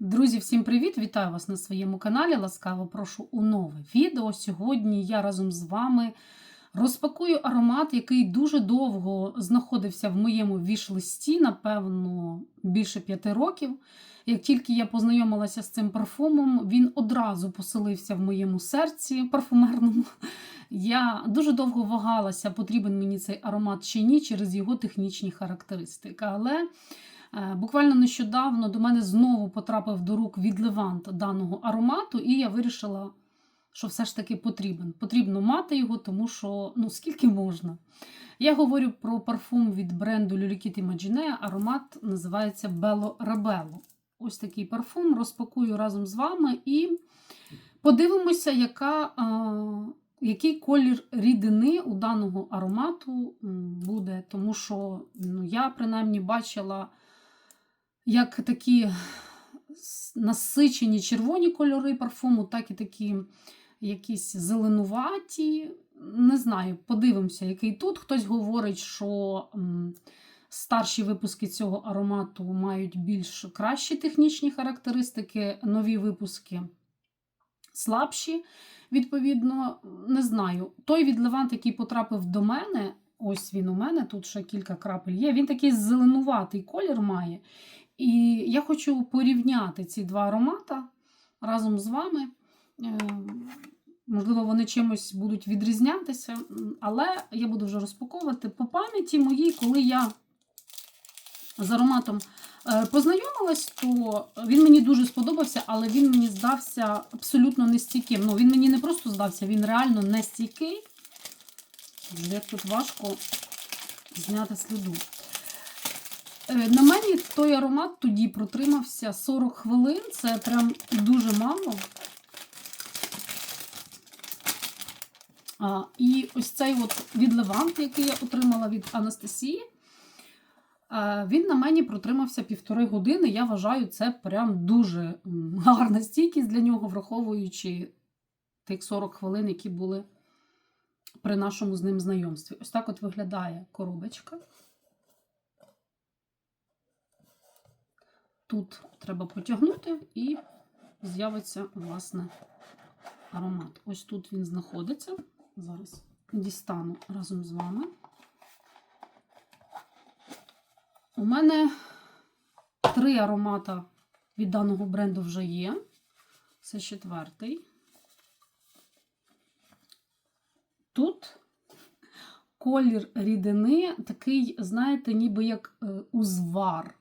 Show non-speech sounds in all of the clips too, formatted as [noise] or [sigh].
Друзі, всім привіт! Вітаю вас на своєму каналі. Ласкаво прошу у нове відео. Сьогодні я разом з вами розпакую аромат, який дуже довго знаходився в моєму віш-листі, напевно, більше п'яти років. Як тільки я познайомилася з цим парфумом, він одразу поселився в моєму серці парфумерному. Я дуже довго вагалася, потрібен мені цей аромат чи ні, через його технічні характеристики. Але Буквально нещодавно до мене знову потрапив до рук відливант даного аромату, і я вирішила, що все ж таки потрібен. Потрібно мати його, тому що ну скільки можна. Я говорю про парфум від бренду Lulukit Imagine, аромат називається Bello Rabello. Ось такий парфум розпакую разом з вами і подивимося, яка. е, який колір рідини у даного аромату буде, тому що ну, я принаймні бачила як такі насичені червоні кольори парфуму, так і такі якісь зеленуваті. Не знаю, подивимося, який тут. Хтось говорить, що старші випуски цього аромату мають більш кращі технічні характеристики, нові випуски слабші. Відповідно, не знаю. Той відливант, який потрапив до мене, ось він у мене, тут ще кілька крапель є. Він такий зеленуватий колір має. І я хочу порівняти ці два аромата разом з вами. Е, Можливо, вони чимось будуть відрізнятися, але я буду вже розпаковувати по пам'яті моїй, коли я з ароматом е, познайомилась, то він мені дуже сподобався, але він мені здався абсолютно нестійким. Ну, він мені не просто здався, він реально нестійкий. Як тут важко зняти сліду. Е, На мені той аромат тоді протримався 40 хвилин. Це прям дуже мало. А, і ось цей от відливант, який я отримала від Анастасії, е, він на мені протримався півтори години. Я вважаю, це прям дуже гарна стійкість для нього, враховуючи тих 40 хвилин, які були при нашому з ним знайомстві. Ось так от виглядає коробочка. Тут треба потягнути і з'явиться, власне, аромат. Ось тут він знаходиться. Зараз дістану разом з вами. У мене три аромата від даного бренду вже є. Це четвертий. Тут колір рідини такий, знаєте, ніби як е, узвар.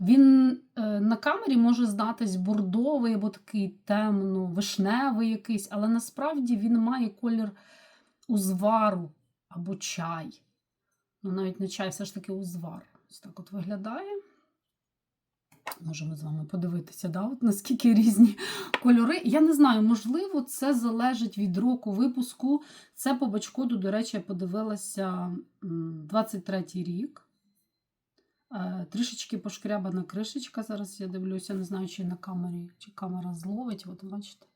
Він е, на камері може здатись бордовий або такий темно-вишневий якийсь, але насправді він має колір узвару або чай. Ну, навіть не чай, все ж таки узвар. Ось так от виглядає. Можемо з вами подивитися, да? от наскільки різні кольори. Я не знаю, можливо, це залежить від року випуску. Це по бачкоду, до речі, я подивилася 23-й рік. Е, Трішечки пошкрябана кришечка. Зараз я дивлюся, не знаю, чи на камері, чи камера зловить. От бачите.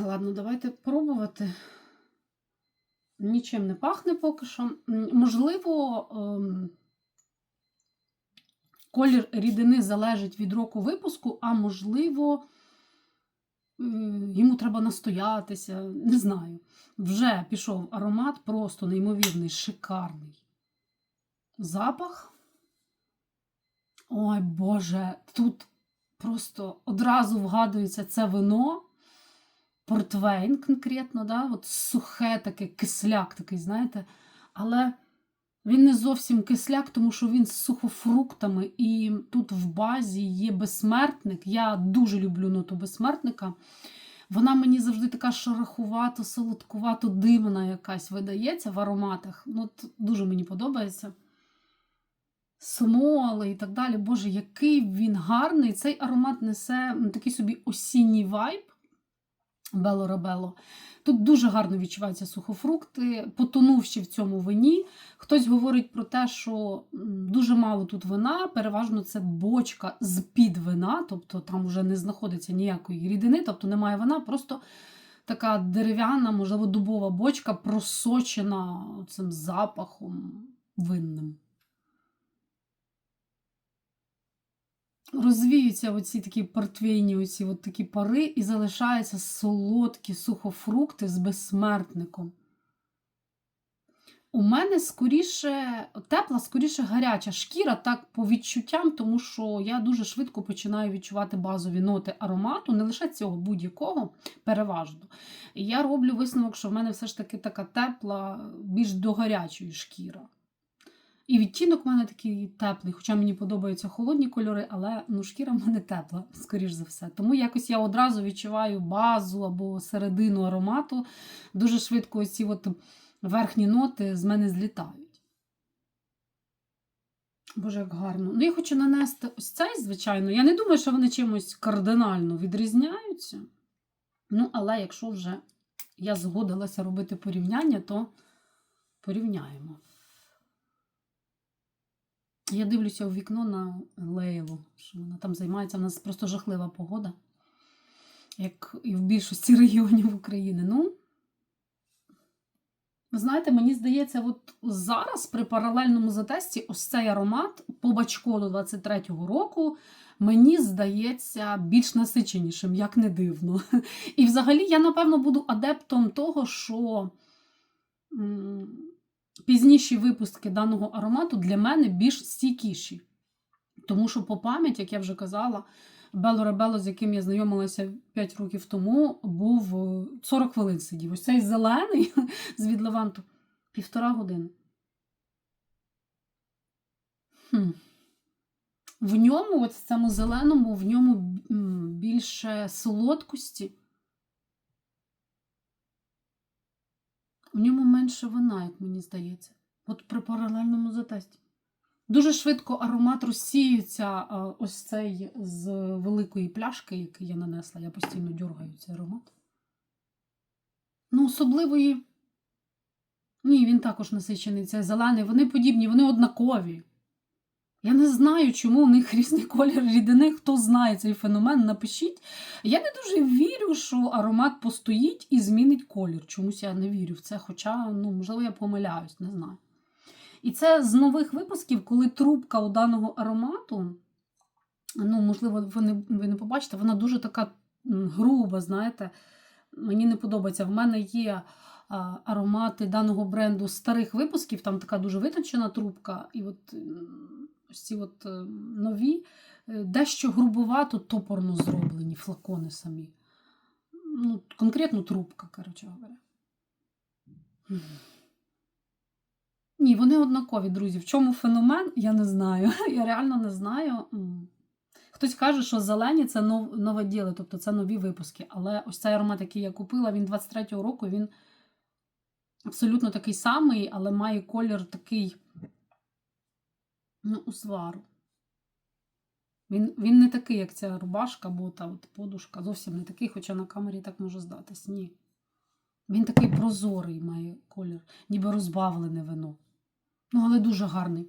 Ладно, давайте пробувати. Нічим не пахне поки що. Можливо, ем, колір рідини залежить від року випуску, а можливо, йому треба настоятися. Не знаю. Вже пішов аромат, просто неймовірний, шикарний. Запах. Ой, Боже, тут просто одразу вгадується це вино. Портвейн конкретно, да? От сухе таке, кисляк такий, знаєте. Але він не зовсім кисляк, тому що він з сухофруктами, і тут в базі є безсмертник. Я дуже люблю ноту безсмертника. Вона мені завжди така шарахувато, солодкувато, дивна якась видається в ароматах. Ну, дуже мені подобається. Смоли і так далі. Боже, який він гарний. Цей аромат несе такий собі осінній вайб. Бело Рабело. Тут дуже гарно відчуваються сухофрукти, потонувши в цьому вині. Хтось говорить про те, що дуже мало тут вина, переважно це бочка з-під вина, тобто там вже не знаходиться ніякої рідини, тобто немає вина, просто така дерев'яна, можливо, дубова бочка, просочена цим запахом винним. Розвіються оці такі портвейні, оці от такі пари, і залишаються солодкі сухофрукти з безсмертником. У мене скоріше тепла, скоріше гаряча шкіра, так по відчуттям, тому що я дуже швидко починаю відчувати базові ноти аромату, не лише цього будь-якого, переважно. І я роблю висновок, що в мене все ж таки така тепла, більш до гарячої шкіра. І відтінок в мене такий теплий, хоча мені подобаються холодні кольори, але ну, шкіра в мене тепла, скоріш за все. Тому якось я одразу відчуваю базу або середину аромату. Дуже швидко оці от верхні ноти з мене злітають. Боже, як гарно. Ну, я хочу нанести ось цей, звичайно. Я не думаю, що вони чимось кардинально відрізняються. Ну, але якщо вже я згодилася робити порівняння, то порівняємо. Я дивлюся у вікно на Лейлу, що вона там займається. У нас просто жахлива погода, як і в більшості [laughs] регіонів України. Ну, ви знаєте, мені здається, от зараз при паралельному затесті ось цей аромат по бачкоду 23-го року. Мені здається більш насиченішим, як не дивно. [laughs] І взагалі я, напевно, буду адептом того, що пізніші випуски даного аромату для мене більш стійкіші. Тому що по пам'ять, як я вже казала, Бело Ребело, з яким я знайомилася 5 років тому, був е, 40 хвилин сидів. Ось цей зелений [laughs] з від Леванту півтора години. Хм. В ньому, от в цьому зеленому, в ньому більше солодкості. В ньому менше вина, як мені здається. От при паралельному затесті. Дуже швидко аромат розсіюється ось цей з великої пляшки, який я нанесла. Я постійно дюргаю цей аромат. Ну, особливої. Ні, він також насичений, цей зелений. Вони подібні, вони однакові. Я не знаю, чому у них [laughs] різний колір рідини. Хто знає цей феномен, напишіть. Я не дуже вірю, що аромат постоїть і змінить колір. Чомусь я не вірю в це, хоча, ну, можливо, я помиляюсь, не знаю. І це з нових випусків, коли трубка у даного аромату, ну, можливо, ви не, ви не побачите, вона дуже така груба, знаєте. Мені не подобається. В мене є аромати даного бренду старих випусків, там така дуже витончена трубка. І от ось ці от е, нові, е, дещо грубовато, топорно зроблені флакони самі. Ну, конкретно трубка, коротше говоря. Ні, вони однакові, друзі. В чому феномен? Я не знаю. [laughs] Я реально не знаю. Хтось каже, що зелені це нове діло, тобто це нові випуски. Але ось цей аромат, який я купила, він 23-го року, він абсолютно такий самий, але має колір такий ну, узвару. Він, він не такий, як ця рубашка, або та от подушка. Зовсім не такий, хоча на камері так може здатись. Ні. Він такий прозорий має колір, ніби розбавлене вино. Ну, але дуже гарний.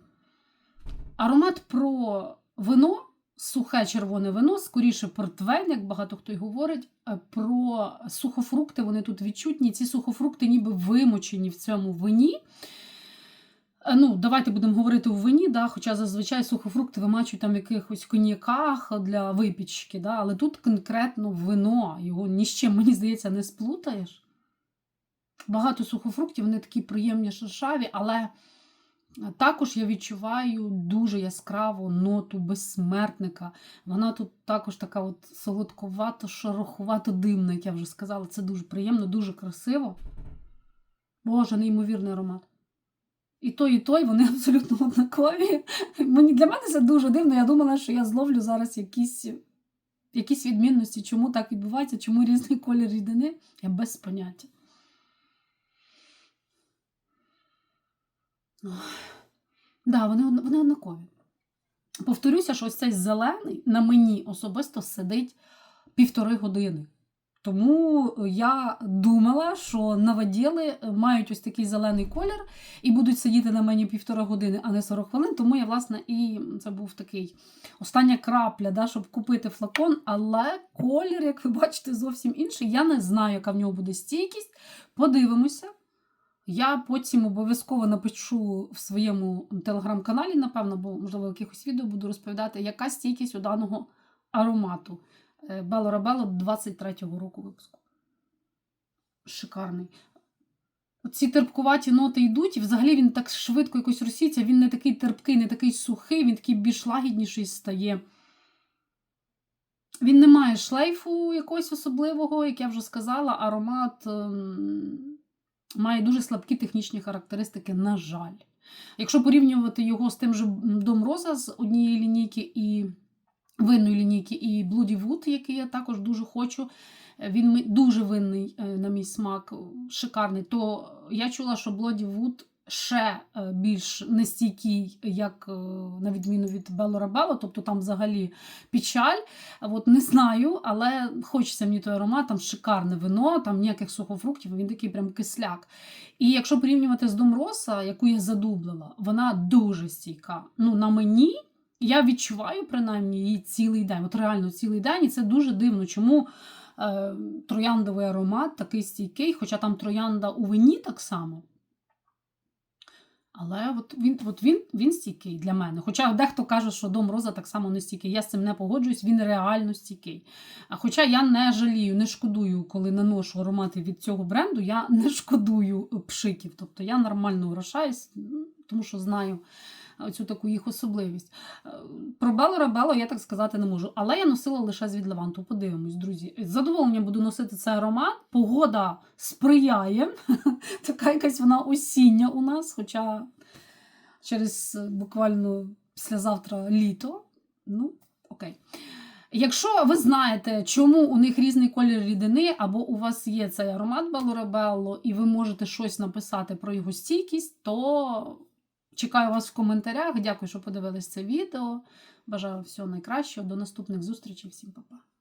Аромат про вино, сухе червоне вино, скоріше портвейн, як багато хто й говорить. Е, Про сухофрукти вони тут відчутні. Ці сухофрукти ніби вимочені в цьому вині. Е, Ну, давайте будемо говорити у вині, да, хоча зазвичай сухофрукти вимачують там в якихось коньяках для випічки, да, але тут конкретно вино, його ні з чим, мені здається, не сплутаєш. Багато сухофруктів, вони такі приємні шершаві, але також я відчуваю дуже яскраву ноту безсмертника. Вона тут також така от солодковато, шороховато димна, як я вже сказала. Це дуже приємно, дуже красиво. Боже, неймовірний аромат. І той, і той, вони [laughs] абсолютно однакові. Мені, для мене це дуже дивно. Я думала, що я зловлю зараз якісь, якісь відмінності, чому так відбувається, чому різний колір рідини. Я без поняття. Так, да, вони, вони однакові. Повторюся, що ось цей зелений на мені особисто сидить півтори години. Тому я думала, що новоділи мають ось такий зелений колір і будуть сидіти на мені півтора години, а не 40 хвилин. Тому я, власне, і це був такий остання крапля, да, щоб купити флакон. Але колір, як ви бачите, зовсім інший. Я не знаю, яка в нього буде стійкість. Подивимося. Я потім обов'язково напишу в своєму телеграм-каналі, напевно, бо, можливо, в якихось відео буду розповідати, яка стійкість у даного аромату. Бело Рабело 23-го року випуску. Шикарний. Ці терпкуваті ноти йдуть, і взагалі він так швидко якось росіться, він не такий терпкий, не такий сухий, він такий більш лагідніший стає. Він не має шлейфу якогось особливого, як я вже сказала, аромат ем, має дуже слабкі технічні характеристики, на жаль. Якщо порівнювати його з тим же Дом Роза з однієї лінійки і винної лінійки, і Bloody Wood, який я також дуже хочу, він дуже винний е, на мій смак, шикарний, то я чула, що Bloody Wood ще е, більш нестійкий, як е, на відміну від Белорабело, тобто там взагалі печаль. От не знаю, але хочеться мені той аромат, там шикарне вино, там ніяких сухофруктів, він такий прям кисляк. І якщо порівнювати з Домроса, яку я задублила, вона дуже стійка. Ну, на мені я відчуваю принаймні її цілий день. От реально цілий день, і це дуже дивно, чому е, трояндовий аромат такий стійкий, хоча там троянда у вині так само. Але от він, от він, він стійкий для мене. Хоча дехто каже, що Дом Роза так само не стійкий. Я з цим не погоджуюсь, він реально стійкий. А хоча я не жалію, не шкодую, коли наношу аромати від цього бренду, я не шкодую пшиків. Тобто я нормально вращаюсь, ну, тому що знаю цю таку їх особливість. Е, Про Бело Рабело я так сказати не можу, але я носила лише з Відлеванту. Подивимось, друзі. З задоволенням буду носити цей аромат. Погода сприяє. [laughs] Така якась вона осіння у нас, хоча через е, буквально післязавтра літо. Ну, окей. Якщо ви знаєте, чому у них різний колір рідини, або у вас є цей аромат Белорабелло, і ви можете щось написати про його стійкість, то чекаю вас в коментарях. Дякую, що подивились це відео. Бажаю всього найкращого. До наступних зустрічей. Всім па-па.